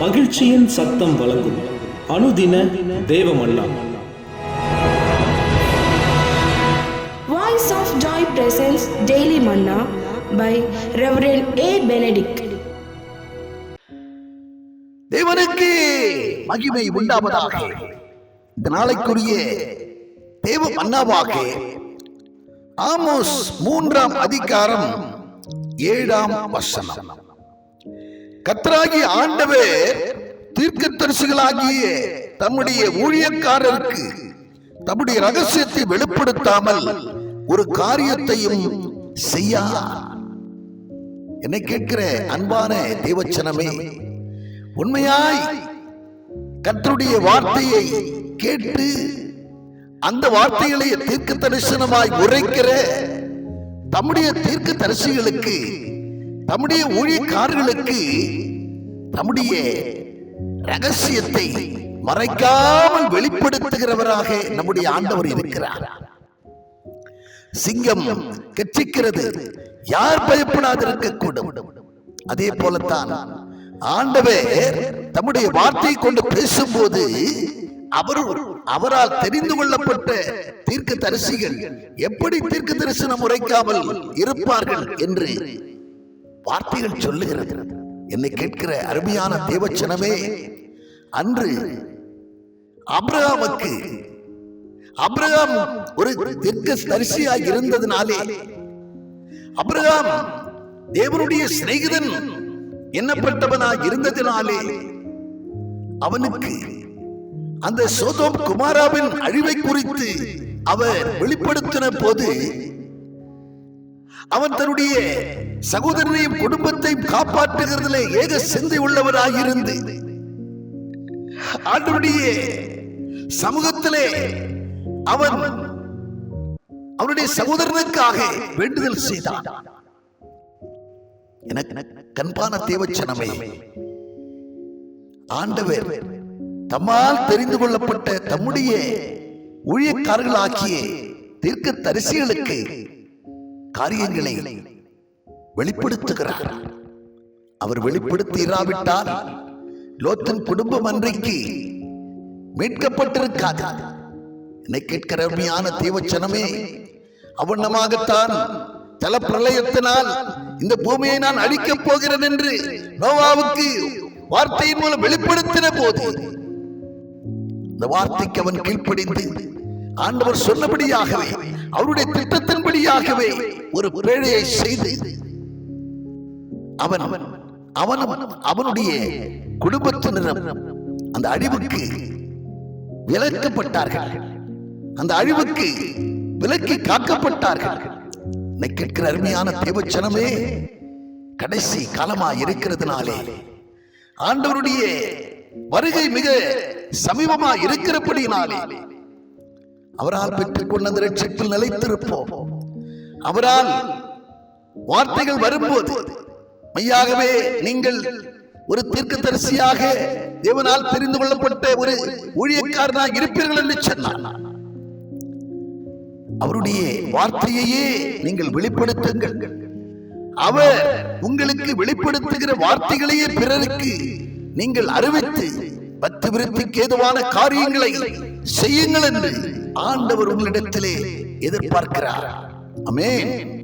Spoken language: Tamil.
மகிழ்ச்சியின் சத்தம் வழங்கும் அனுதின தேவமல்லா Voice of Joy presents Daily Manna by Reverend A. Benedict. தேவனுக்கு மகிமை உண்டாவதாக இந்த நாளைக்குரிய தேவ மன்னாவாக ஆமோஸ் மூன்றாம் அதிகாரம் ஏழாம் வசனம் கத்தராகி ஆண்டவர் தீர்க்கதரிசிகளாகிய தம்முடைய ஊழியக்காரருக்கு தம்முடைய ரகசியத்தை வெளிப்படுத்தாமல் ஒரு காரியத்தையும் செய்யா என்னை கேட்கிற அன்பான தேவச்சனமே உண்மையாய் கத்தருடைய வார்த்தையை கேட்டு அந்த வார்த்தைகளை தீர்க்க தரிசனமாய் உரைக்கிற தம்முடைய தீர்க்க தரிசிகளுக்கு தம்முடைய ஊழியக்காரர்களுக்கு தம்முடைய ரகசியத்தை மறைக்காமல் வெளிப்படுத்துகிறவராக நம்முடைய ஆண்டவர் இருக்கிறார். சிங்கம் கெச்சிக்கிறது யார் பயப்படாதிருக்க கூடும் அதே போலத்தான் ஆண்டவர் தம்முடைய வார்த்தை கொண்டு பேசும்போது அவர் அவரால் தெரிந்து கொள்ளப்பட்ட தீர்க்க தரிசிகள் எப்படி தீர்க்க தரிசனம் உரைக்காமல் இருப்பார்கள் என்று வார்த்தைகள் சொல்லுகிறது. என்னை கேட்கிற அருமையான தேவச்சனமே அன்று அப்ரஹாமுக்கு அப்ரஹாம் ஒரு தீர்க்க தரிசியாக இருந்ததினாலே அப்ரஹாம் தேவனுடைய சிநேகிதன் எண்ணப்பட்டவனாய் இருந்ததினாலே அவனுக்கு அந்த சோதோம் குமாராவின் அழிவை குறித்து அவர் வெளிப்படுத்தின போது அவன் தன்னுடைய சகோதரனையும் குடும்பத்தையும் காப்பாற்றுகிறதுல ஏக சிந்தை உள்ளவராயிருந்து ஆண்டவருடைய சமூகத்திலே அவன் அவனுடைய சகோதரனுக்காக வேண்டுதல் செய்தான். எனக்கு கண்பான தேவச்சனமே ஆண்டவர் தம்மால் தெரிந்து கொள்ளப்பட்ட தம்முடைய ஊழியக்காரர்களாக்கிய தீர்க்க தரிசிகளுக்கு காரியங்களை வெளிப்படுத்துகிறார். அவர் வெளிப்படுத்தி இராவிட்டால் லோத்தன் குடும்பம் அன்றைக்கு மீட்கப்பட்டிருக்காது. என்னை கேட்கிற அருமையான தேவச்சனமே அவண்ணமாகத்தான் தல பிரளயத்தினால் இந்த பூமியை நான் அழிக்கப் போகிறேன் என்று நோவாவுக்கு வார்த்தையின் மூலம் வெளிப்படுத்தின போது இந்த வார்த்தைக்கு அவன் கீழ்ப்படிந்து ஆண்டவர் சொன்னபடியாகவே அவருடைய திட்டத்தின்படியாகவே ஒரு பிழையை செய்து அவன் அவனும் அவனுடைய குடும்பத்தினரும் அந்த அழிவுக்கு விலக்கப்பட்டார்கள். அந்த அழிவுக்கு விலக்கி காக்கப்பட்டார்கள். கேட்கிற அருமையான தேவச்சனமே கடைசி காலமா இருக்கிறதுனாலே ஆண்டவருடைய வருகை மிக சமீபமா இருக்கிறபடினாலே அவரால் பெற்றுக் கொண்ட அந்த ரட்சிப்பில் நிலைத்திருப்போம். அவரால் வார்த்தைகள் வரும்போது மையாகவே நீங்கள் ஒரு தீர்க்கதரிசியாக தேவனால் தெரிந்து கொள்ளப்பட்ட ஒரு ஊழியக்காரனாக இருப்பீர்கள் என்று சொன்னார். அவருடைய வார்த்தையையே நீங்கள் வெளிப்படுத்துங்கள். அவர் உங்களுக்கு வெளிப்படுத்துகிற வார்த்தைகளையே பிறருக்கு நீங்கள் அறிவித்து பத்து விருத்திக்கு ஏதுவான காரியங்களை செய்யுங்கள் என்று ஆண்டவர் உங்களிடத்திலே எதிர்பார்க்கிறார். Amen. Amen.